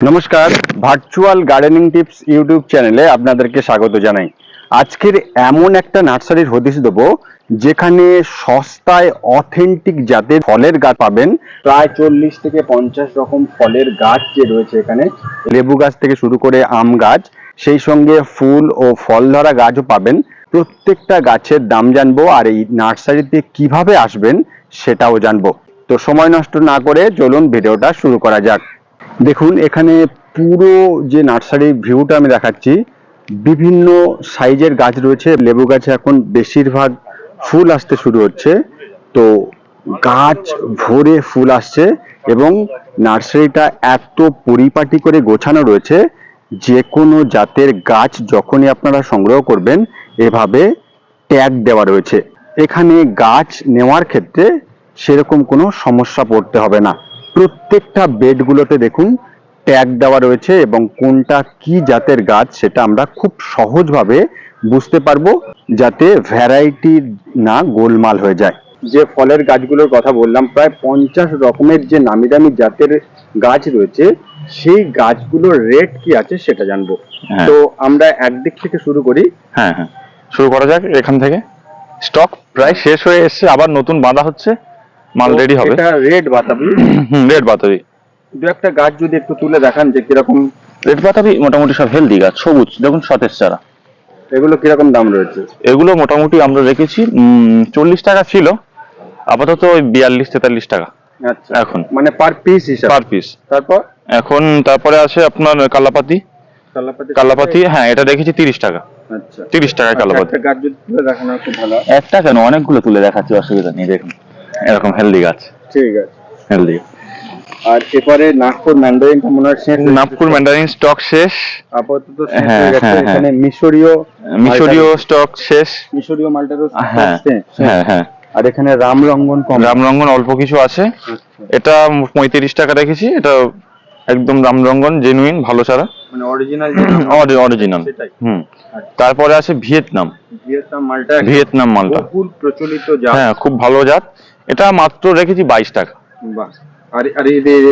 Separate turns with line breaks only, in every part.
নমস্কার virtual gardening tips YouTube চ্যানেলে আপনাদেরকে স্বাগত জানাই। আজকের এমন একটা নার্সারির হদিশ দেবো, যেখানে সস্তায় অথেন্টিক জাতের ফলের গাছ পাবেন। প্রায় চল্লিশ থেকে পঞ্চাশ রকম ফলের গাছ যে রয়েছে এখানে, লেবু গাছ থেকে শুরু করে আম গাছ, সেই সঙ্গে ফুল ও ফল ধরা গাছও পাবেন। প্রত্যেকটা গাছের দাম জানব আর এই নার্সারিতে কীভাবে আসবেন সেটাও জানব। তো সময় নষ্ট না করে চলুন ভিডিওটা শুরু করা যাক। দেখুন, এখানে পুরো যে নার্সারি ভিউটা আমি দেখাচ্ছি, বিভিন্ন সাইজের গাছ রয়েছে, লেবু গাছে এখন বেশিরভাগ ফুল আসতে শুরু হচ্ছে। তো গাছ ভরে ফুল আসছে এবং নার্সারিটা এত পরিপাটি করে গোছানো রয়েছে, যে কোনো জাতের গাছ যখনই আপনারা সংগ্রহ করবেন, এভাবে ট্যাগ দেওয়া রয়েছে। এখানে গাছ নেওয়ার ক্ষেত্রে সেরকম কোনো সমস্যা পড়তে হবে না। প্রত্যেকটা বেডগুলোতে দেখুন ট্যাগ দেওয়া রয়েছে এবং কোনটা কি জাতের গাছ সেটা আমরা খুব সহজভাবে বুঝতে পারব যাতে ভ্যারাইটি না গোলমাল হয়ে যায়। যে ফলের গাছগুলোর কথা বললাম প্রায় পঞ্চাশ রকমের যে নামি দামি জাতের গাছ রয়েছে সেই গাছগুলোর রেট কি আছে সেটা জানব।
হ্যাঁ।
তো আমরা একদিক থেকে শুরু করি।
হ্যাঁ হ্যাঁ। শুরু করা যাক এখান থেকে। স্টক প্রায় শেষ হয়ে এসেছে আবার নতুন বাঁধা হচ্ছে। মাল রেডি হবে।
এটা রেড বাতাবি।
রেড বাতাবি।
দু একটা গাছ যদি একটু তুলে দেখান যে কীরকম
রেড বাতাবি মোটামুটি সব হেলদি গাছ সবুজ দেখুন সতেজ চারা।
এগুলো কীরকম দাম রয়েছে?
এগুলো মোটামুটি আমরা রেখেছি চল্লিশ টাকা ছিল আপাতত ওই বিয়াল্লিশ তেতাল্লিশ টাকা।
আচ্ছা।
এখন।
মানে পার পিস হিসাবে।
পার পিস
তারপর?
এখন তারপরে আছে আপনার কালাপাতি।
কালাপাতি
কালাপাতি হ্যাঁ এটা রেখেছি তিরিশ টাকা।
আচ্ছা।
তিরিশ টাকায় কালাপাতি।
একটা গাছ যদি তুলে দেখানো খুব ভালো।
একটা কেন? অনেকগুলো তুলে দেখাচ্ছি অসুবিধা নেই দেখুন। এরকম হেলদি গাছ।
ঠিক আছে।
হেলদি
আর এরপরে নাগপুর ম্যান্ডারিনটা মনে হয় শেষ
নাগপুর ম্যান্ডারিন স্টক শেষ।
আপাতত শেষ
হ্যাঁ,
হয়ে গেছে।
হ্যাঁ, হ্যাঁ।
এখানে মিশরীয়
মিশরীয় স্টক শেষ।
মিশরীয় মালটারও
হ্যাঁ হ্যাঁ হ্যাঁ।
আর এখানে রামরঙ্গন কম।
রামরঙ্গন অল্প কিছু আছে।
আচ্ছা,
এটা পঁয়ত্রিশ টাকা রেখেছি। এটা একদম রাম রামরঙ্গন জেনুইন ভালো চারা।
মানে অরিজিনাল
অরিজিনাল
সেটাই।
হুম।
আচ্ছা।
তারপরে আছে ভিয়েতনাম।
ভিয়েতনাম মালটা
ভিয়েতনাম মালটা।
বহুল প্রচলিত জাত।
হ্যাঁ খুব ভালো জাত। এটা মাত্র রেখেছি বাইশ টাকা।
বাহ। আর আর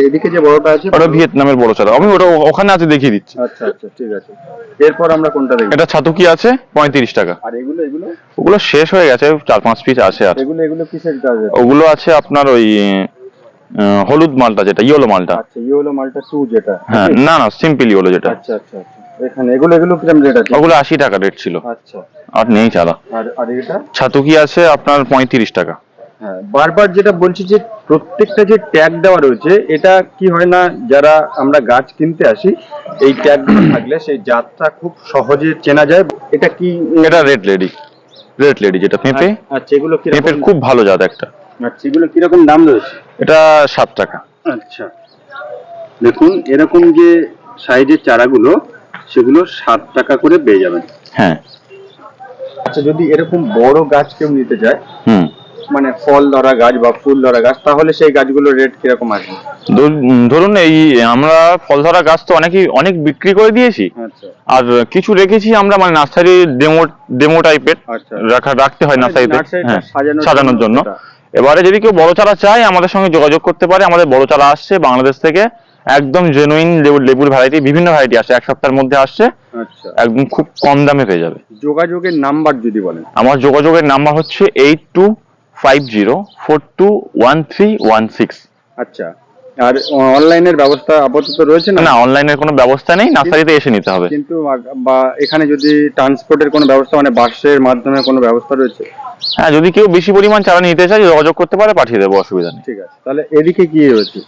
এদিকে যে বড়টা আছে
ওটা ভিয়েতনামের বড় চারা আমি ওটা ওখানে আছে দেখিয়ে দিচ্ছি।
আচ্ছা আচ্ছা ঠিক আছে। এরপর আমরা কোনটা দেখব?
এটা ছাতুকি আছে? পঁয়ত্রিশ টাকা।
আর এগুলো এগুলো?
ওগুলো শেষ হয়ে গেছে চার পাঁচ পিস আছে আর।
এগুলো এগুলো কিসের গাছ
ওগুলো আছে আপনার ওই হলুদ মালটা যেটা ইয়েলো মালটা।
আচ্ছা ইয়ে হলো মালটা টু যেটা।
হ্যাঁ না না সিম্পল ইয়েলো যেটা।
আচ্ছা আচ্ছা এখানে এগুলো এগুলো রেট আছে?
ওগুলো আশি টাকা রেট ছিল।
আচ্ছা।
আর নেই চারা
আর আর এটা
ছাতুকি আছে? আপনার পঁয়ত্রিশ টাকা।
হ্যাঁ বারবার যেটা বলছি যে প্রত্যেকটা যে ট্যাগ দেওয়া রয়েছে এটা কি হয় না যারা আমরা গাছ কিনতে আসি এই ট্যাগ থাকলে সেই জাতটা খুব সহজে চেনা যায়। এটা কি?
এটা রেড লেডি রেড লেডি যেটা পেঁপে?
আচ্ছা এগুলো কীরকম?
পেঁপের খুব ভালো জাত একটা।
আচ্ছা এগুলো কীরকম দাম রয়েছে?
এটা সাত টাকা।
আচ্ছা দেখুন এরকম যে সাইজের চারাগুলো সেগুলো সাত টাকা করে পেয়ে যাবেন।
হ্যাঁ।
আচ্ছা যদি এরকম বড় গাছ কেউ নিতে চায়
হুম।
মানে ফল ধরা গাছ বা ফুল ধরা গাছ তাহলে সেই গাছগুলোর রেট কীরকম
উম, ধরুন এই আমরা ফল ধরা গাছ তো অনেকই অনেক বিক্রি করে দিয়েছি।
আচ্ছা।
আর কিছু রেখেছি আমরা মানে নার্সারি ডেমো ডেমো টাইপের রাখা রাখতে হয় নার্সারিতে হ্যাঁ,
সাজানোর
জন্য এবারে যদি কেউ বড় চারা চায় আমাদের সঙ্গে যোগাযোগ করতে পারে। আমাদের বড় চারা আসছে বাংলাদেশ থেকে একদম জেনুইন লেবুর ভ্যারাইটি বিভিন্ন ভ্যারাইটি আসছে। এক সপ্তাহের মধ্যে আসছে।
আচ্ছা।
একদম খুব কম দামে পেয়ে যাবে।
যোগাযোগের নাম্বার যদি বলেন।
আমার যোগাযোগের নাম্বার হচ্ছে eight two five zero four two one three one six
আচ্ছা। আর অনলাইনের ব্যবস্থা আপাতত রয়েছে না?
না অনলাইনের কোনো ব্যবস্থা নেই নার্সারিতে এসে নিতে হবে।
কিন্তু বা এখানে যদি ট্রান্সপোর্টের কোনো ব্যবস্থা মানে বাসের মাধ্যমে কোনো ব্যবস্থা রয়েছে?
হ্যাঁ যদি কেউ বেশি পরিমাণ চারা নিতে চায় যোগাযোগ করতে পারে পাঠিয়ে দেবো অসুবিধা নেই।
ঠিক আছে। তাহলে এদিকে কি রয়েছে?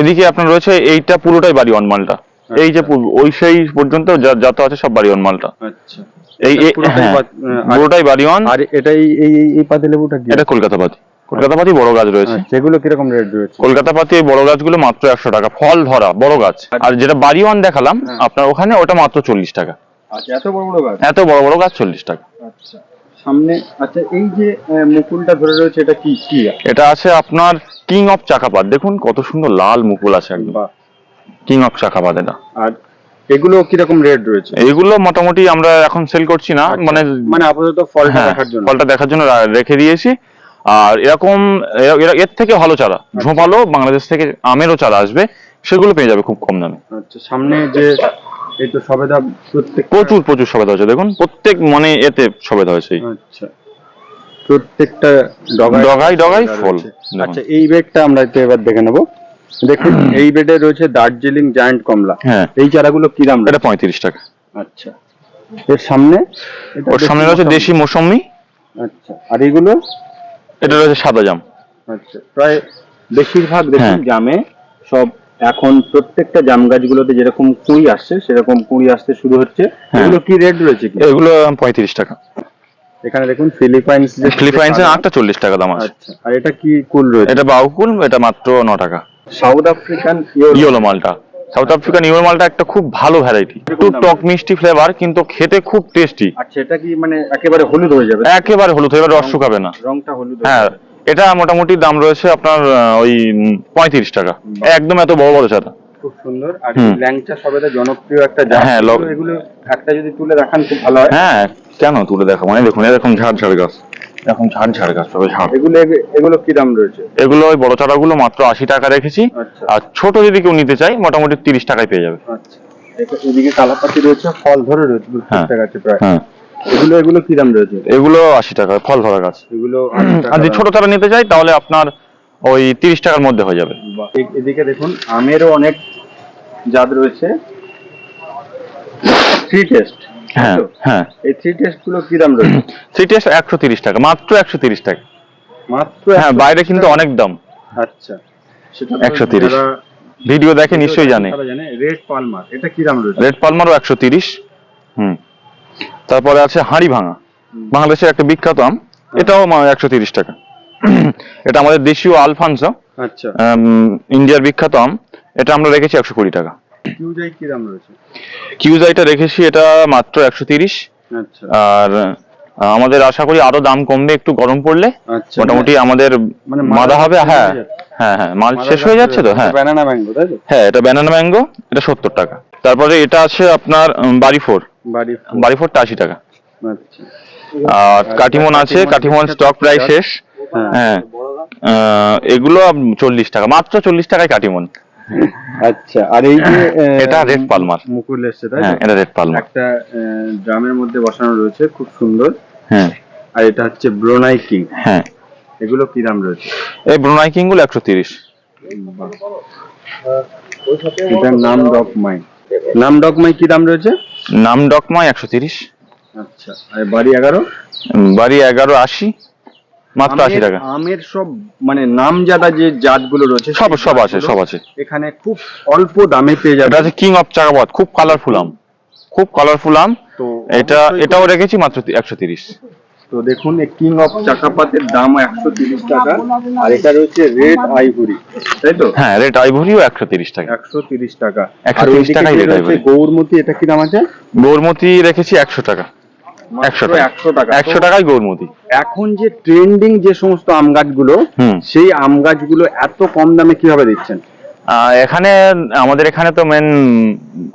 এদিকে আপনার রয়েছে এইটা পুরোটাই বাড়ি অন মালটা এই যে ওই সেই পর্যন্ত যত আছে সব বাড়ি অন মালটা।
আচ্ছা।
এই
পুরোটাই
হ্যাঁ,
আর-
পুরোটাই বাড়ি অন
আর এটাই এই এই- পাতি লেবুটা কি
এটা কলকাতা পাতি। কলকাতা পাতি বড় গাছ রয়েছে।
আচ্ছা এগুলো কীরকম রেট রয়েছে?
কলকাতা পাতি এই বড় গাছগুলো মাত্র একশো টাকা ফল ধরা বড় গাছ। আর যেটা বাড়ি ওয়ান দেখালাম
হ্যাঁ।
আপনার ওখানে ওটা মাত্র চল্লিশ টাকা।
আচ্ছা এত বড় বড় গাছ?
এত বড় বড় গাছ চল্লিশ টাকা।
আচ্ছা সামনে আচ্ছা এই যে মুকুলটা ধরে রয়েছে এটা কি কি
এটা আছে আপনার কিং অফ চাকাপাত। দেখুন কত সুন্দর লাল মুকুল আছে একদম। কিং অফ এটা
আর এগুলো কীরকম রেট রয়েছে?
এইগুলো মোটামুটি আমরা এখন সেল করছি না মানে
মানে আপাতত ফলটা
হ্যাঁ,
দেখার জন্য।
ফলটা দেখার জন্য রেখে দিয়েছি। আর এরকম এর- থেকে ভালো চারা ঝোপালো বাংলাদেশ থেকে আমেরও চারা আসবে সেগুলো পেয়ে যাবে খুব কম দামে।
আচ্ছা সামনে যে এই তো সবেদা প্রত্যেক
প্রচুর প্রচুর সবেদা হয়েছে দেখুন প্রত্যেক মানে এতে সবেদা হয়েছে।
আচ্ছা। প্রত্যেকটা ডগায়
ডগায় ডগায় ফল,
আচ্ছা এই বেডটা আমরা একটু এবার দেখে নেব। দেখুন এই বেডে রয়েছে দার্জিলিং জায়ান্ট কমলা।
হ্যাঁ।
এই চারাগুলো কি দাম
এটা পঁয়ত্রিশ টাকা।
আচ্ছা। এর সামনে?
ওর সামনে রয়েছে
মৌসুমী।
দেশি মৌসম্বি
আচ্ছা। আর এইগুলো
এটা রয়েছে সাদা জাম।
আচ্ছা। প্রায় বেশিরভাগ দেখুন
হ্যাঁ।
জামে। সব এখন প্রত্যেকটা জাম গাছগুলোতে যেরকম কুড়ি আসছে সেরকম কুড়ি আসতে শুরু হচ্ছে।
হ্যাঁ।
এগুলো কি রেট রয়েছে কি?
এগুলো পঁয়ত্রিশ টাকা।
এখানে দেখুন ফিলিপাইন্স
ফিলিপাইন্সের আটটা চল্লিশ টাকা দাম আছে।
আচ্ছা। আর এটা কি কুল রয়েছে?
এটা বাউকুল এটা মাত্র ন টাকা।
South African
yellow malta South African yellow malta একটা খুব ভালো ভ্যারাইটি একটু টক মিষ্টি ফ্লেভার কিন্তু খেতে খুব টেস্টি
আচ্ছা এটা কি মানে একেবারে হলুদ হয়ে যাবে?
একেবারে হলুদ এবার রস শুকাবে না।
রংটা হলুদ হ্যাঁ
এটা মোটামুটি দাম রয়েছে আপনার ওই পঁয়ত্রিশ টাকা। একদম এত বড় বড় চারা
খুব সুন্দর। আর ল্যাংচা সবেদা জনপ্রিয় একটা জাত।
হ্যাঁ,
এগুলো একটা যদি তুলে দেখান খুব ভালো হয়।
হ্যাঁ কেন তুলে দেখো মানে দেখুন এরকম ঝাড় ঝাড় গাছ। এখন ঝাড় ঝাড় গাছ তবে ঝাড়।
এগুলো এগুলো কি দাম রয়েছে?
এগুলো ওই বড় চারাগুলো মাত্র আশি টাকা রেখেছি
আচ্ছা।
আর ছোট যদি কেউ নিতে চাই মোটামুটি তিরিশ টাকায় পেয়ে যাবে।
আচ্ছা। এদিকে কালাপাতি রয়েছে ফল ধরে রয়েছে
হ্যাঁ।
গাছে প্রায়।
হ্যাঁ।
এগুলো এগুলো কি দাম রয়েছে?
এগুলো আশি টাকা ফল ধরা গাছ।
এগুলো
আর যদি ছোট চারা নিতে চাই তাহলে আপনার ওই তিরিশ টাকার মধ্যে হয়ে যাবে।
এদিকে দেখুন আমেরও অনেক জাত রয়েছে। থ্রি টেস্ট
হ্যাঁ হ্যাঁ।
এই থ্রি টেস্টগুলো কি দাম? রয়েছে
সিটি একশো তিরিশ টাকা মাত্র একশো তিরিশ টাকা।
মাত্র
হ্যাঁ বাইরে কিন্তু অনেক দাম।
আচ্ছা। সেটা
130 ভিডিও দেখে নিশ্চয়ই জানে।
জানে। রেড পালমার এটা কি দাম রয়েছে?
রেড পালমারও একশো তিরিশ। হুম। তারপরে আছে হাঁড়ি ভাঙা। বাংলাদেশের একটা বিখ্যাত আম। এটাও একশো তিরিশ টাকা। এটা আমাদের দেশীয় আলফানসো।
আচ্ছা।
ইন্ডিয়ার বিখ্যাত আম। এটা আমরা রেখেছি একশো কুড়ি টাকা।
কিউজাই কি দাম রয়েছে?
কিউজাইটা রেখেছি এটা মাত্র একশো তিরিশ।
আচ্ছা।
আর আমাদের আশা করি আরও দাম কমবে একটু গরম পড়লে।
আচ্ছা
মোটামুটি আমাদের
মানে
মাদা হবে
শেষ
হ্যাঁ
হ্যাঁ
হ্যাঁ মাল শেষ হয়ে যাচ্ছে তো হ্যাঁ
ব্যানানা ম্যাঙ্গো তাই তো?
হ্যাঁ এটা ব্যানানা ম্যাঙ্গো এটা সত্তর টাকা। তারপরে এটা আছে আপনার বাড়ি ফোর।
বাড়ি
ফোরটা আশি টাকা।
আচ্ছা।
আর কাটিমন আছে কাটিমন স্টক প্রায় শেষ।
হ্যাঁ।
হ্যাঁ এগুলো চল্লিশ টাকা মাত্র চল্লিশ টাকায় কাটিমন
আচ্ছা আর এই যে
এটা red palmer।
মুকুল এসছে তাই
হ্যাঁ এটা রেড পালমার।
একটা ড্রামের মধ্যে বসানো রয়েছে খুব সুন্দর।
হ্যাঁ।
আর এটা হচ্ছে ব্রোনাই কিং।
হ্যাঁ।
এগুলো কি দাম রয়েছে?
এই ব্রুনাই কিংগুলো একশো তিরিশ।
এটার নাম ডকমাই। নাম ডকমাই কি দাম রয়েছে?
নাম ডকমাই একশো তিরিশ।
আচ্ছা আর বাড়ি এগারো?
বাড়ি এগারো আশি। মাত্র আশি টাকা।
আমের সব মানে নামজাদা যে জাতগুলো রয়েছে
সব সব আছে সব আছে।
এখানে খুব অল্প দামে পেয়ে যাবে
এটা আছে কিং অফ চাকাবাদ খুব কালারফুল আম। খুব কালারফুল আম।
তো
এটা এটাও রেখেছি মাত্র একশো তিরিশ।
তো দেখুন এই কিং অফ চাকাপাতের দাম একশো তিরিশ টাকা আর এটা রয়েছে রেড আইভরি তাই তো?
হ্যাঁ রেট আইভরিও একশো তিরিশ টাকা।
একশো তিরিশ টাকা।
130
আর ওইদিকে
টাকাই
গৌরমতি এটা কি দাম আছে?
গৌরমতি রেখেছি একশো টাকা। একশো
একশো টাকা।
একশো টাকায় গৌরমতি
এখন যে ট্রেন্ডিং যে সমস্ত আম গাছগুলো সেই আম গাছগুলো এত কম দামে কীভাবে দিচ্ছেন?
এখানে আমাদের এখানে তো মেন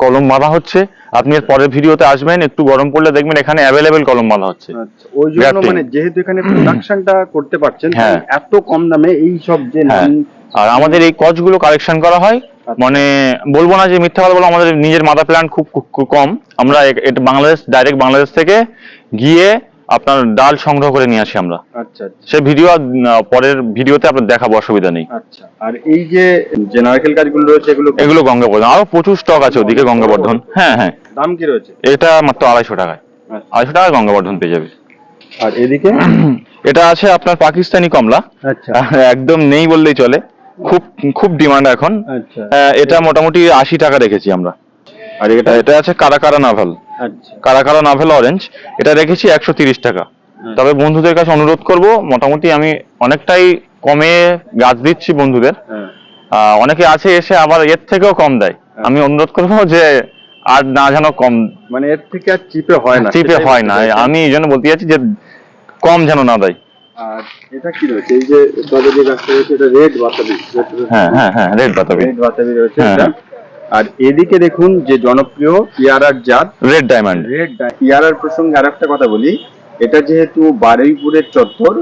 কলম বাঁধা হচ্ছে। আপনি এর পরের ভিডিওতে আসবেন একটু গরম পড়লে দেখবেন এখানে অ্যাভেলেবেল কলম বাঁধা হচ্ছে।
আচ্ছা ওই জন্য মানে যেহেতু এখানে প্রোডাকশনটা করতে পারছেন
হ্যাঁ।
এত কম দামে এই সব যে
হ্যাঁ। আর আমাদের এই কচগুলো কালেকশন করা হয়। মানে বলব না যে মিথ্যা কথা বলব আমাদের নিজের মাদার প্ল্যান্ট খুব কম। আমরা এটা বাংলাদেশ ডাইরেক্ট বাংলাদেশ থেকে গিয়ে আপনার ডাল সংগ্রহ করে নিয়ে আসি আমরা।
আচ্ছা আচ্ছা।
সে ভিডিও পরের ভিডিওতে আপনার দেখাবো অসুবিধা নেই।
আচ্ছা আর এই যে যে নারকেল গাছগুলো রয়েছে এগুলো
এগুলো গঙ্গাবর্ধন। আরও প্রচুর স্টক আছে ওদিকে গঙ্গাবর্ধন। হ্যাঁ হ্যাঁ।
দাম কি রয়েছে?
এটা মাত্র আড়াইশো টাকায়।
আচ্ছা।
আড়াইশো টাকায় গঙ্গাবর্ধন পেয়ে যাবে।
আর এদিকে?
এটা আছে আপনার পাকিস্তানি কমলা।
আচ্ছা।
একদম নেই বললেই চলে। খুব খুব ডিমান্ড এখন।
আচ্ছা।
এটা মোটামুটি আশি টাকা রেখেছি আমরা।
আর এটা
এটা আছে কারা কারা নাভেল।
আচ্ছা।
কারা কারা নাভেল অরেঞ্জ এটা রেখেছি একশো তিরিশ টাকা। তবে বন্ধুদের কাছে অনুরোধ করব মোটামুটি আমি অনেকটাই কমে গাছ দিচ্ছি বন্ধুদের।
হ্যাঁ।
অনেকে আছে এসে আবার এর থেকেও কম দেয়। আমি অনুরোধ করব যে আর না যেন কম
মানে এর থেকে আর চিপে হয় না।
চিপে হয় না। আমি এই জন্য বলতে চাচ্ছি যে কম যেন না দেয়।
আর এটা কি রয়েছে? এই যে তবে যে গাছটা রয়েছে এটা রেড বাতাবি।
হ্যাঁ হ্যাঁ হ্যাঁ রেড বাতাবি।
রেড বাতাবি রয়েছে এটা। আর এদিকে দেখুন যে জনপ্রিয় পিয়ারার জাত।
Red diamond.
রেড পিয়ারার প্রসঙ্গে আর একটা কথা বলি। এটা যেহেতু বারুইপুরের চত্বর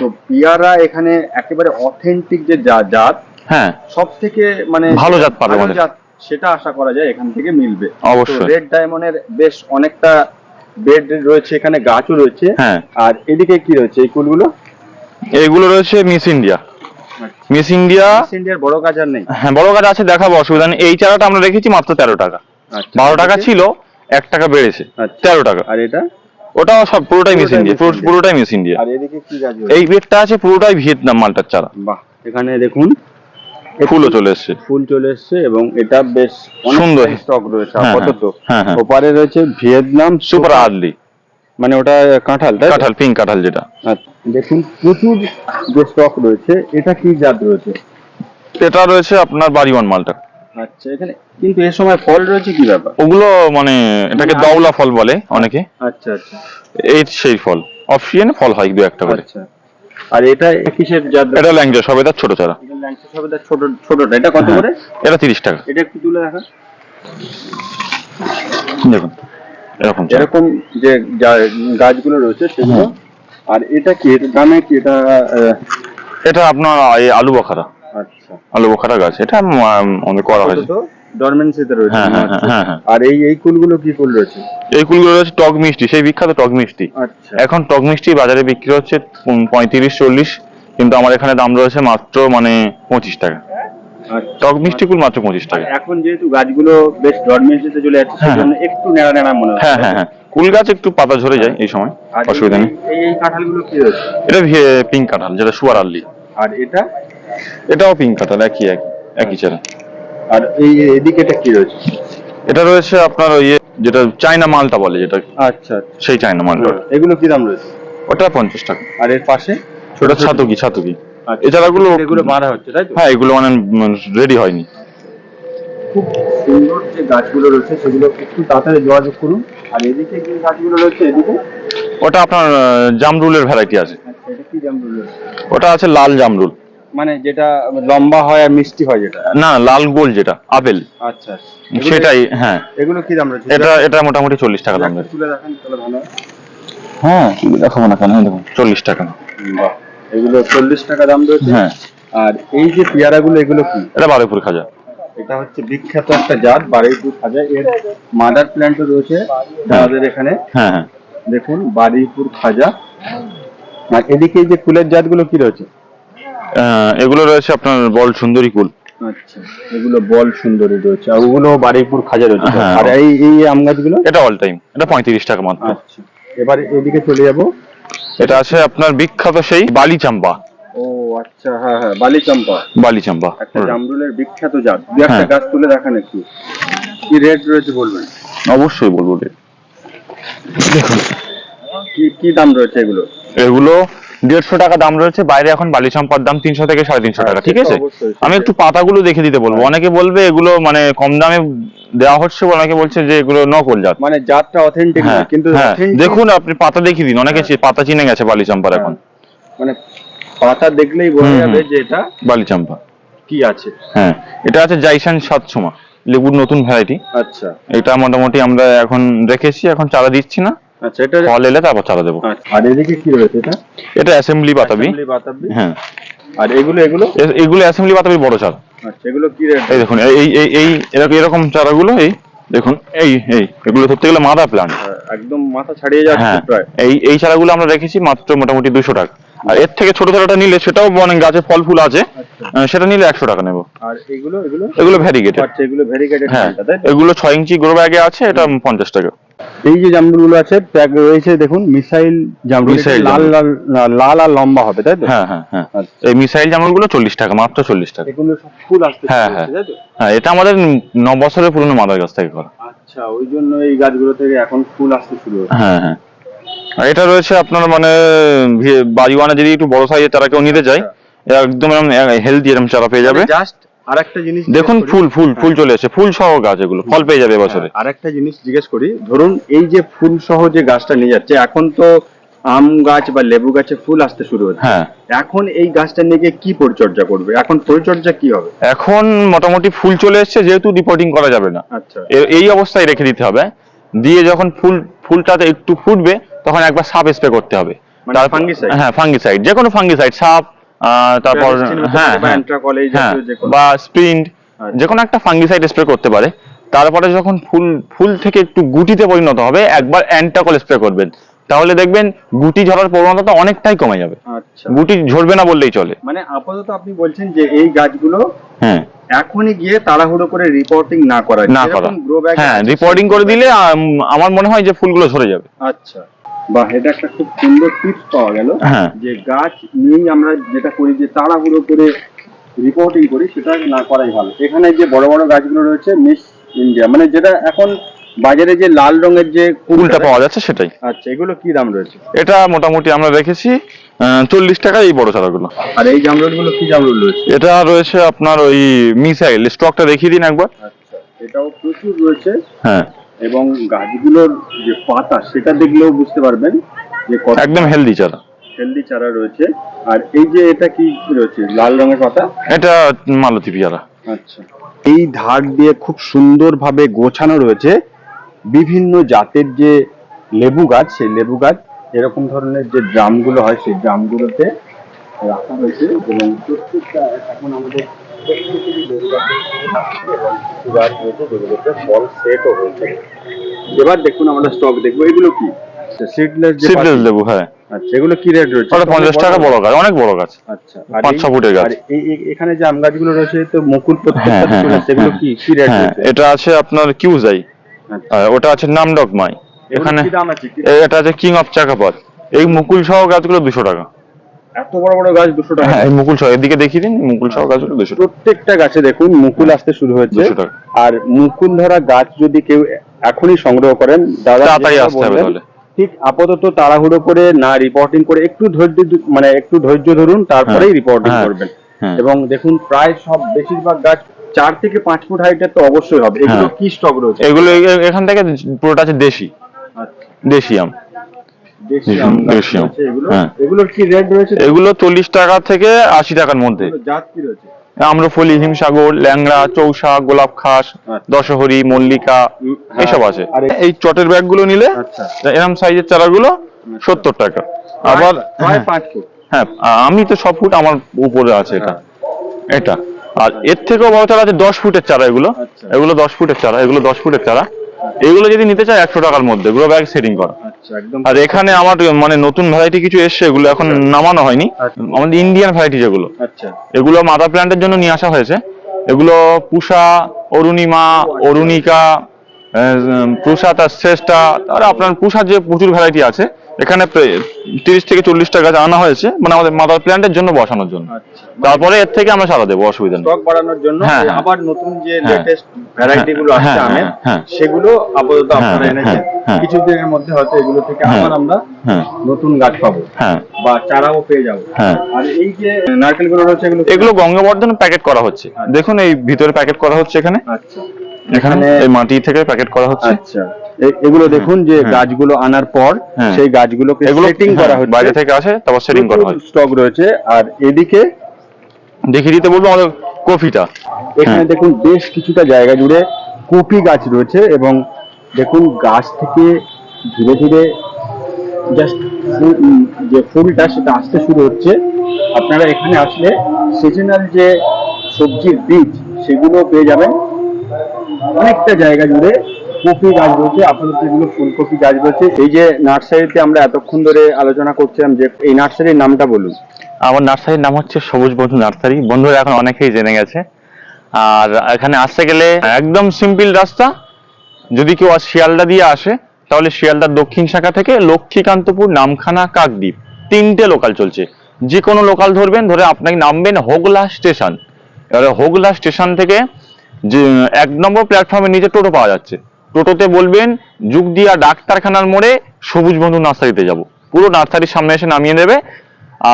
তো পিয়ারা এখানে একেবারে অথেন্টিক যে জাত
হ্যাঁ।
সব থেকে মানে
ভালো জাত পাবে
ভালো জাত সেটা আশা করা যায় এখান থেকে মিলবে।
অবশ্যই।
রেড ডায়মন্ডের বেশ অনেকটা বেড রয়েছে এখানে গাছও রয়েছে।
হ্যাঁ।
আর এদিকে কি রয়েছে এই কুলগুলো
এইগুলো রয়েছে মিস ইন্ডিয়া মিস ইন্ডিয়া
ইন্ডিয়ার বড় গাছ আর নেই?
হ্যাঁ বড় গাছ আছে দেখাবো অসুবিধা নেই। এই চারাটা আমরা রেখেছি মাত্র তেরো টাকা।
আচ্ছা,
বারো টাকা ছিল এক টাকা বেড়েছে
আচ্ছা।
তেরো টাকা।
আর এটা?
ওটাও সব পুরোটাই মিস ইন্ডিয়া পুরোটাই মিস ইন্ডিয়া
আর এদিকে কি গাছ
এই বেডটা আছে পুরোটাই ভিয়েতনাম মালটার চারা।
বাহ এখানে দেখুন।
ফুলও চলে এসছে।
ফুল চলে এসছে এবং এটা বেশ
সুন্দর।
স্টক রয়েছে
হ্যাঁ,
আপাতত।
হ্যাঁ, হ্যাঁ।
ওপারে রয়েছে ভিয়েতনাম
সুপার আর্লি।
মানে ওটা কাঁঠাল তাই
কাঁঠাল পিঙ্ক কাঁঠাল যেটা।
আচ্ছা, দেখুন প্রচুর যে স্টক রয়েছে এটা কি জাত রয়েছে?
এটা রয়েছে আপনার বাড়িওয়ান মালটা।
আচ্ছা এখানে কিন্তু এর সময় ফল রয়েছে কি ব্যাপার?
ওগুলো মানে এটাকে
মানে
দাওলা ফল বলে অনেকে।
আচ্ছা আচ্ছা।
এই সেই ফল অফ সিজনে ফল হয় দু একটা করে।
আচ্ছা আর এটা কিসের জাত
এটা ল্যাংজা সবেদার ছোট চারা।
ল্যাংচা সবেদার ছোট ছোটটা এটা কত
হ্যাঁ,
করে?
এটা তিরিশ টাকা।
এটা একটু তুলে দেখা
দেখুন। এরকম
এরকম যে গাছগুলো রয়েছে সেগুলো। আর এটা কি এটা দামে কি এটা
এটা আপনার এই আলু বখারা।
আচ্ছা।
আলু বখারা গাছ এটা অনেক করা হয়েছে।
ডরমেন্সিতে রয়েছে।
হ্যাঁ, হ্যাঁ, হ্যাঁ।
আর এই এই কুলগুলো কি রয়েছে?
এই কুলগুলো রয়েছে টক মিষ্টি সেই বিখ্যাত টক মিষ্টি।
আচ্ছা।
এখন টক মিষ্টি বাজারে বিক্রি হচ্ছে পঁয়ত্রিশ চল্লিশ কিন্তু আমার এখানে দাম রয়েছে মাত্র মানে পঁচিশ টাকা। টক মিষ্টি কুল মাত্র পঁচিশ টাকা।
এখন যেহেতু গাছগুলো বেশ ডরমেন্সিতে চলে যাচ্ছে
হ্যাঁ,
সেজন্য একটু নেড়া নেড়া মনে হচ্ছে।
হ্যাঁ হ্যাঁ হ্যাঁ। কুল গাছ একটু পাতা ঝরে যায় এই সময় অসুবিধা নেই।
এই কাঁঠালগুলো কি
এটা পিঙ্ক কাঁঠাল যেটা সুয়ার আল্লি
আর এটা?
এটাও পিঙ্ক কাঁঠাল একই একই একই চারা
আর এই এদিকে এটা কি রয়েছে?
এটা রয়েছে আপনার ওই যেটা চায়না মালটা বলে যেটা
আচ্ছা।
সেই চায়না মালটা।
এগুলো কি দাম রয়েছে?
ওটা পঞ্চাশ টাকা।
আর এর পাশে?
ওটা ছাতুকি ছাতুকি।
আচ্ছা,
এছাড়াগুলো
এগুলো মারা হচ্ছে তাই তো?
হ্যাঁ এগুলো মানে রেডি হয়নি।
খুব সুন্দর যে গাছগুলো রয়েছে সেগুলো একটু তাড়াতাড়ি যোগাযোগ করুন। আর এদিকে যে গাছগুলো রয়েছে এদিকে?
ওটা আপনার জামরুলের ভ্যারাইটি আছে।
আচ্ছা এটা কি জামরুল
ওটা আছে লাল জামরুল।
মানে যেটা লম্বা হয় আর মিষ্টি হয় যেটা?
না লাল গোল যেটা আপেল।
আচ্ছা
সেটাই হ্যাঁ।
এগুলো কি দাম রয়েছে?
এটা এটা মোটামুটি চল্লিশ টাকা দাম
একটু তুলে দেখান তাহলে ভালো হ্যাঁ।
দেখাবো না কেন দেখুন চল্লিশ টাকা।
বাহ। এগুলো চল্লিশ টাকা দাম রয়েছে।
হ্যাঁ।
আর এই যে পেয়ারাগুলো এগুলো কি?
এটা বারুইপুর খাজা।
এটা হচ্ছে বিখ্যাত একটা জাত বারুইপুর খাজা। এর মাদার প্ল্যান্টও রয়েছে আমাদের এখানে।
হ্যাঁ হ্যাঁ।
দেখুন বারুইপুর খাজা। আর এদিকে যে ফুলের জাতগুলো কি রয়েছে?
এগুলো রয়েছে আপনার বল সুন্দরী কুল।
আচ্ছা এগুলো বল সুন্দরী রয়েছে আর ওগুলো বারুইপুর খাজা রয়েছে।
হ্যাঁ।
আর এই এই আম গাছগুলো?
এটা অল টাইম এটা পঁয়ত্রিশ টাকা মাত্র।
আচ্ছা এবার এদিকে চলে যাব।
এটা আছে আপনার বিখ্যাত সেই বালি চাম্পা
ও আচ্ছা হ্যাঁ হ্যাঁ বালি চাম্পা
বালি চাম্পা
একটা জামরুলের বিখ্যাত জাত। দুই একটা
হ্যাঁ।
গাছ তুলে দেখান একটু। কি রেট রয়েছে বলবেন?
অবশ্যই বলব রে।
কি কি দাম রয়েছে এগুলো?
এগুলো দেড়শো টাকা দাম রয়েছে বাইরে এখন বালি চাম্পার দাম তিনশো থেকে সাড়ে তিনশো টাকা
হ্যাঁ,
ঠিক আছে? আমি। একটু পাতাগুলো দেখে দিতে বলব। অনেকে বলবে এগুলো মানে কম দামে দেওয়া হচ্ছে অনেকে বলছে যে এগুলো নকল জাত।
মানে জাতটা অথেন্টিক
হ্যাঁ
কিন্তু
হ্যাঁ। দেখুন আপনি পাতা দেখিয়ে দিন অনেকে পাতা চিনে গেছে বালি চাম্পার এখন।
মানে পাতা দেখলেই বোঝা যাবে যে এটা
বালি চাম্পা।
কি আছে।
হ্যাঁ এটা আছে জাইসান সাতসমা লেবুর নতুন ভ্যারাইটি।
আচ্ছা।
এটা মোটামুটি আমরা এখন রেখেছি এখন চারা দিচ্ছি না।
আচ্ছা এটা
ফল এলে তারপর চারা দেবো।
আচ্ছা, আর এদিকে কি রয়েছে এটা?
এটা অ্যাসেম্বলি বাতাবি।
বাতাবি।
হ্যাঁ।
আর এগুলো এগুলো?
এগুলো অ্যাসেম্বলি বাতাবি বড় চারা।
আচ্ছা এগুলো কি রেট?
এই দেখুন এই এই এই এরকম এরকম চারাগুলো এই দেখুন এই এই এগুলো ধরতে গেলে মাদা প্লান্ট।
একদম মাথা ছাড়িয়ে যাচ্ছে
হ্যাঁ
প্রায়।
এই এই চারাগুলো আমরা রেখেছি মাত্র মোটামুটি দুশো টাকা। আর এর থেকে ছোট চারাটা নিলে সেটাও অনেক গাছে ফল ফুল আছে।
আচ্ছা।
সেটা নিলে একশো টাকা নেব।
আর এগুলো এগুলো?
এগুলো ভ্যারিগেটেড
আচ্ছা এগুলো ভেরিকেটেড
হ্যাঁ এগুলো ছয় ইঞ্চি গ্রো ব্যাগে আছে এটা পঞ্চাশ টাকা।
এই যে জামরুলগুলো আছে ট্যাগ রয়েছে দেখুন মিসাইল জামরুল।
মিসাইল
লাল লাল লাল আর লম্বা হবে তাই তো?
হ্যাঁ হ্যাঁ হ্যাঁ।
আচ্ছা।
এই মিসাইল জামরুলগুলো চল্লিশ টাকা মাত্র চল্লিশ টাকা।
এগুলো সব ফুল আসতে
হ্যাঁ, হ্যাঁ। হ্যাঁ এটা আমাদের ন বছরের পুরনো মাদার গাছ থেকে করা।
আচ্ছা ওই জন্য এই গাছগুলো থেকে এখন ফুল আসতে শুরু হচ্ছে
হ্যাঁ হ্যাঁ। এটা রয়েছে আপনার মানে ভি- বাড়িওয়ানা যদি একটু বড় সাইজের চারা কেউ নিতে চায় এরা একদম এরকম হেলদি এরকম চারা পেয়ে যাবে।
জাস্ট আরেকটা জিনিস
দেখুন ফুল ফুল ফুল চলে এসেছে ফুল সহ গাছ এগুলো ফল পেয়ে যাবে এবছরে।
হ্যাঁ, আরেকটা জিনিস জিজ্ঞেস করি ধরুন এই যে ফুল সহ যে গাছটা নিয়ে যাচ্ছে এখন তো আম গাছ বা লেবু গাছে ফুল আসতে শুরু হচ্ছে।
হ্যাঁ।
এখন এই গাছটা নিয়ে গিয়ে কি পরিচর্যা করবে? এখন পরিচর্যা কি হবে?
এখন মোটামুটি ফুল চলে এসেছে যেহেতু রিপোর্টিং করা যাবে না।
আচ্ছা।
এই অবস্থায় রেখে দিতে হবে। দিয়ে যখন ফুল ফুলটাতে একটু ফুটবে তখন একবার সাপ স্প্রে করতে হবে।
মানে?
হ্যাঁ ফাঙ্গিসাইড যে কোনো ফাঙ্গিসাইড সাপ তারপর হ্যাঁ
বা
হ্যাঁ স্প্রিন্ট। যে কোনো একটা ফাঙ্গিসাইড স্প্রে করতে পারে। তারপরে যখন ফুল ফুল থেকে একটু গুটিতে পরিণত হবে একবার অ্যান্টাকল স্প্রে করবেন। তাহলে দেখবেন গুটি ঝরার প্রবণতা অনেকটাই কমে যাবে।
আচ্ছা।
গুটি ঝরবে না বললেই চলে।
মানে আপাতত আপনি বলছেন যে এই গাছগুলো
হ্যাঁ।
এখনই গিয়ে তাড়াহুড়ো করে রিপোর্টিং না করা
না করা। হ্যাঁ রিপোর্টিং করে দিলে আমার মনে হয় যে ফুলগুলো ঝরে যাবে।
আচ্ছা। বাহ এটা একটা খুব সুন্দর টিপস পাওয়া গেল।
হ্যাঁ।
যে গাছ নিয়েই আমরা যেটা করি যে তাড়াহুড়ো করে রিপোর্টিং করি সেটা না করাই ভালো। এখানে যে বড় বড় গাছগুলো রয়েছে মিস ইন্ডিয়া মানে যেটা এখন বাজারে যে লাল রঙের যে
কুলটা পাওয়া যাচ্ছে সেটাই।
আচ্ছা এগুলো কি দাম রয়েছে?
এটা মোটামুটি আমরা রেখেছি চল্লিশ টাকা এই বড় চারাগুলো।
আর এই জামরুলগুলো কি জামরুল রয়েছে?
এটা রয়েছে আপনার ওই মিসাইল স্টকটা দেখিয়ে দিন একবার।
আচ্ছা এটাও প্রচুর রয়েছে।
হ্যাঁ।
এবং গাছগুলোর যে পাতা সেটা দেখলেও বুঝতে পারবেন যে
একদম হেলদি চারা।
হেলদি চারা রয়েছে। আর এই যে এটা কি রয়েছে? লাল রঙের পাতা?
এটা মালতী পেয়ারা।
আচ্ছা। এই ধার দিয়ে খুব সুন্দরভাবে গোছানো রয়েছে। বিভিন্ন জাতের যে লেবু গাছ সেই লেবু গাছ এরকম ধরনের যে ড্রামগুলো হয় সেই ড্রামগুলোতে রাখা হয়েছে এবং প্রত্যেকটা এখন আমাদের প্রত্যেকটি গাছ যেগুলোতে ফল সেটও হয়েছে এবার দেখুন আমরা স্টক দেখব। এগুলো কি? সিডলেস
সিডলেস
পাখি-
হ্যাঁ।
আচ্ছা এগুলো কি রেট রয়েছে?
ওটা পঞ্চাশ টাকা বড় গাছ অনেক বড় গাছ।
আচ্ছা
পাঁচ ছ ফুটের গাছ।
এখানে যে আম গাছগুলো রয়েছে তো মুকুল
হ্যাঁ
প্রত্যেকটা
হ্যাঁ হ্যাঁ,
কি কি রেট
হ্যাঁ এটা আছে আপনার কিউজাই
আচ্ছা।
ওটা আছে নামডক মাই এখানে এটা আছে কিং অফ চাকাপাত এই মুকুল সহ গাছগুলো দুশো টাকা।
এত বড় বড় গাছ দুশো টাকা।
হ্যাঁ এই মুকুল সহ এদিকে দেখিয়ে দিন মুকুল সহ গাছগুলো দুশো
প্রত্যেকটা গাছে দেখুন মুকুল আসতে শুরু হয়েছে। আর মুকুল ধরা গাছ যদি কেউ এখনই সংগ্রহ করেন দাদা
তাড়াতাড়ি আসতে হবে তাহলে।
ঠিক আপাতত তাড়াহুড়ো করে না রিপোর্টিং করে একটু ধৈর্য মানে একটু ধৈর্য ধরুন তারপরেই রিপোর্টিং
হ্যাঁ,
করবেন।
হ্যাঁ।
এবং দেখুন প্রায় সব বেশিরভাগ গাছ চার থেকে পাঁচ ফুট হাইটের তো অবশ্যই হবে। এগুলো। কি স্টক রয়েছে?
এগুলো এখান থেকে পুরোটা আছে দেশি।
আচ্ছা,
দেশি আম। হ্যাঁ।
এগুলোর কি রেট রয়েছে?
এগুলো চল্লিশ টাকা থেকে আশি টাকার মধ্যে।
জাত কি রয়েছে?
আম্রফলি হিমসাগর ল্যাংড়া চৌসা গোলাপ খাস
আচ্ছা।
দশহরি মল্লিকা
হ্যাঁ।
এসব আছে। এই চটের ব্যাগগুলো নিলে
আচ্ছা।
এরম সাইজের চারাগুলো সত্তর টাকা। আবার
ফুট।
হ্যাঁ আমি তো সব ফুট আমার উপরে আছে এটা। এটা। আর এর থেকেও বড় চারা আছে দশ ফুটের চারা এগুলো।
আচ্ছা।
এগুলো দশ ফুটের চারা এগুলো দশ ফুটের চারা। এগুলো যদি নিতে চায় একশো টাকার মধ্যে গ্রো ব্যাগ সেটিং করা।
আচ্ছা
আর এখানে আমার মানে নতুন ভ্যারাইটি কিছু এসছে এগুলো এখন নামানো হয়নি।
আচ্ছা।
আমাদের ইন্ডিয়ান ভ্যারাইটি যেগুলো।
আচ্ছা।
এগুলো মাদার প্ল্যান্টের জন্য নিয়ে আসা হয়েছে। এগুলো পুষা অরুণিমা অরুণিকা পুষা তার শ্রেষ্ঠা আর আপনার পুষার যে প্রচুর ভ্যারাইটি আছে এখানে তিরিশ থেকে চল্লিশটা গাছ আনা হয়েছে মানে আমাদের মাদার প্ল্যান্টের জন্য বসানোর জন্য
আচ্ছা
তারপরে এর থেকে আমরা সারা দেবো অসুবিধা নেই
স্টক বাড়ানোর জন্য
হ্যাঁ, হ্যাঁ।
আবার নতুন যে। লেটেস্ট ভ্যারাইটি গুলো
হ্যাঁ,
আসছে
হ্যাঁ,
আমের। সেগুলো আপাতত আপনারা এনেছেন। কিছুদিনের মধ্যে হয়তো এগুলো থেকে। আবার আমরা নতুন গাছ পাবো বা চারাও পেয়ে যাব। আর এই যে নারকেলগুলো রয়েছে এগুলো
এগুলো গঙ্গাবর্ধন প্যাকেট করা হচ্ছে দেখুন এই ভিতরে প্যাকেট করা হচ্ছে এখানে
আচ্ছা
এখানে এই মাটি থেকে প্যাকেট করা হচ্ছে?
আচ্ছা। এগুলো দেখুন যে
হ্যাঁ।
গাছগুলো আনার পর
হ্যাঁ।
সেই গাছগুলোকে সেটিং করা হচ্ছে।
বাইরে থেকে আসে তারপর সেটিং করা হয়।
স্টক রয়েছে। আর এদিকে
দেখিয়ে দিতে বলব আমাদের কফিটা।
এখানে
হ্যাঁ।
দেখুন বেশ কিছুটা জায়গা জুড়ে কপি গাছ রয়েছে এবং দেখুন গাছ থেকে ধীরে ধীরে জাস্ট যে ফুলটা সেটা আসতে শুরু হচ্ছে। আপনারা এখানে আসলে সিজনাল যে সবজির বীজ সেগুলো পেয়ে যাবেন। অনেকটা জায়গা জুড়ে কপি গাছ রয়েছে। আপাতত এগুলো ফুলকপি গাছ রয়েছে। এই যে নার্সারিতে আমরা এতক্ষণ ধরে আলোচনা করছিলাম যে এই নার্সারির নামটা বলুন।
আমার নার্সারির নাম হচ্ছে সবুজ বন্ধু নার্সারি। বন্ধুরা এখন অনেকেই জেনে গেছে। আর এখানে আসতে গেলে একদম সিম্পল রাস্তা। যদি কেউ শিয়ালদা দিয়ে আসে, তাহলে শিয়ালদার দক্ষিণ শাখা থেকে লক্ষ্মীকান্তপুর নামখানা কাকদ্বীপ। তিনটে লোকাল চলছে। যে কোনো লোকাল ধরবেন, ধরে আপনাকে নামবেন হোগলা স্টেশন। এবারে হোগলা স্টেশন থেকে এক নম্বর প্ল্যাটফর্মের নিচে টোটো পাওয়া যাচ্ছে। টোটোতে বলবেন, যুগ দিয়া ডাক্তারখানার মোড়ে সবুজ বন্ধু নার্সারিতে যাব। পুরো নার্সারির সামনে এসে নামিয়ে নেবে।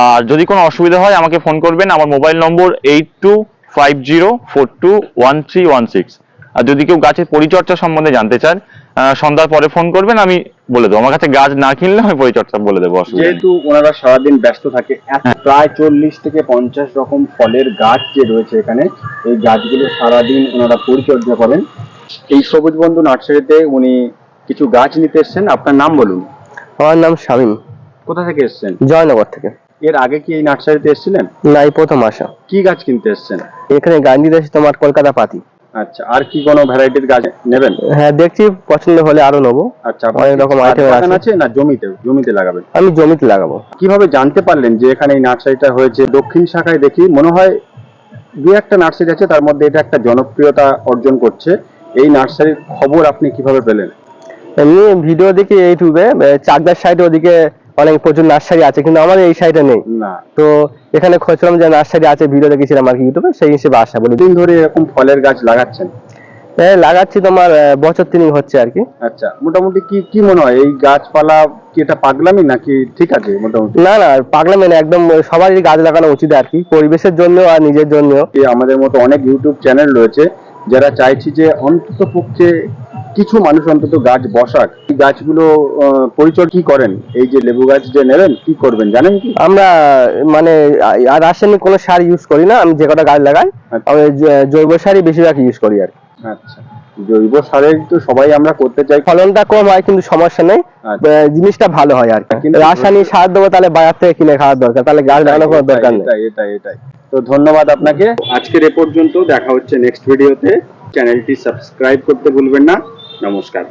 আর যদি কোনো অসুবিধা হয়, আমাকে ফোন করবেন। আমার mobile number eight two five zero four two one three one six আর যদি কেউ গাছের পরিচর্যা সম্বন্ধে জানতে চান সন্ধ্যার পরে ফোন করবেন। আমি বলে দেবো। আমার কাছে গাছ না কিনলে আমি পরিচর্যা বলে দেবো
যেহেতু ওনারা সারাদিন ব্যস্ত থাকে প্রায় চল্লিশ থেকে পঞ্চাশ রকম ফলের গাছ যে রয়েছে এখানে এই গাছগুলো সারাদিন ওনারা পরিচর্যা করেন। এই সবুজ বন্ধু নার্সারিতে উনি কিছু গাছ নিতে এসেছেন। আপনার নাম বলুন।
আমার নাম শামীম।
কোথা থেকে এসেছেন?
জয়নগর থেকে।
এর আগে কি এই নার্সারিতে এসেছিলেন?
না এই প্রথম আসা।
কি গাছ কিনতে এসেছেন?
এখানে গান্ধী দেশ তোমার কলকাতা পাতি।
আচ্ছা আর কি কোনো ভ্যারাইটির গাছ নেবেন?
হ্যাঁ দেখছি পছন্দ হলে আরও নেব।
আচ্ছা
অনেক রকম
বাগান
আছে।
না জমিতে? জমিতে লাগাবেন?
আমি জমিতে লাগাবো।
কীভাবে জানতে পারলেন যে এখানে এই নার্সারিটা হয়েছে? দক্ষিণ শাখায় দেখি মনে হয় দু একটা নার্সারি আছে তার মধ্যে এটা একটা জনপ্রিয়তা অর্জন করছে। এই নার্সারির খবর আপনি কীভাবে পেলেন?
এমনি ভিডিও দেখি ইউটিউবে চাকদার সাইডে ওদিকে অনেক প্রচুর নার্সারি আছে কিন্তু আমাদের এই সাইডে নেই।
না।
তো এখানে খোঁজলাম যে নার্সারি আছে ভিডিও দেখেছিলাম আর কি ইউটিউবে সেই হিসেবে আসা বলি
দিন ধরে এরকম ফলের গাছ লাগাচ্ছেন?
হ্যাঁ লাগাচ্ছি তোমার বছর তিনিক হচ্ছে আর কি।
আচ্ছা মোটামুটি কি কি মনে হয় এই গাছপালা কি এটা পাগলামি নাকি ঠিক আছে মোটামুটি?
না না পাগলা মেনে একদম সবারই গাছ লাগানো উচিত আর কি পরিবেশের জন্য আর নিজের জন্য
আমাদের মতো অনেক ইউটিউব চ্যানেল রয়েছে যারা চাইছি যে অন্তত পক্ষে কিছু মানুষ অন্তত গাছ বসাক। এই গাছগুলো পরিচয় কি করেন? এই যে লেবু গাছ যে নেবেন কি করবেন জানেন কি?
আমরা মানে আর রাসায়নিক কোনো সার ইউজ করি না আমি যে কটা গাছ লাগাই
আচ্ছা।
আমি জৈব সারই বেশিরভাগ ইউজ করি আর
আচ্ছা। জৈব সারের তো সবাই আমরা করতে চাই।
ফলনটা কম হয় কিন্তু সমস্যা নেই
আচ্ছা।
জিনিসটা ভালো হয় আর কি। রাসায়নিক সার দেবো তাহলে বাজার থেকে কিনে খাওয়ার দরকার তাহলে গাছ লাগানো কোনো দরকার নেই।
এটাই এটাই এটাই। তো ধন্যবাদ আপনাকে। আজকের এ পর্যন্ত দেখা হচ্ছে নেক্সট ভিডিওতে চ্যানেলটি সাবস্ক্রাইব করতে ভুলবেন না। নমস্কার।